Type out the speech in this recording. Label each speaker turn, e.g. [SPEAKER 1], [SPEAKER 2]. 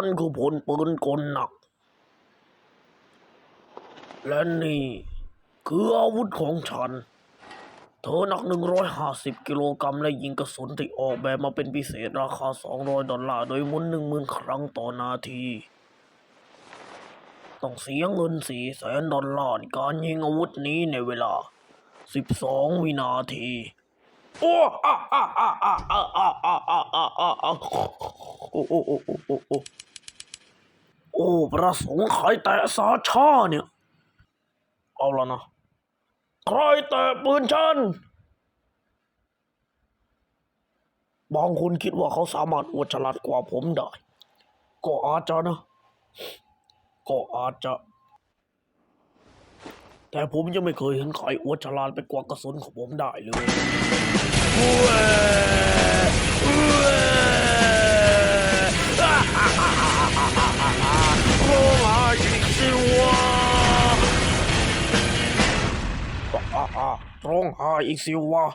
[SPEAKER 1] นคือพลปืนกลหนัก และนี่คืออาวุธของฉัน เธอหนัก 150 กิโลกรัมและยิงกระสุนที่ออกแบบมาเป็นพิเศษราคา 200 ดอลลาร์ โดยหมุน10,000 ครั้งต่อนาที ต้องเสียเงิน400ดอลลาร์ในการยิงอาวุธนี้ในเวลา 12 วินาทีโอ้อะอะอะอะอะอะอะอะอะอะอะ อ้โอ้โอ้โอ้โอ้โอ้โอ้พระสงฆ์ใครแตะสาชาเนี่ย เอาละนะ ใครแตะปืนฉัน บางคนคิดว่าเขาสามารถอวดฉลาดกว่าผมได้ ก็อาจจะนะ ก็อาจจะ แต่ผมยังไม่เคยเห็นใครอวดฉลาดไปกว่ากระสุนของผมได้เลย 我爱你是我，啊啊啊！ตรงหาอีกสิวะ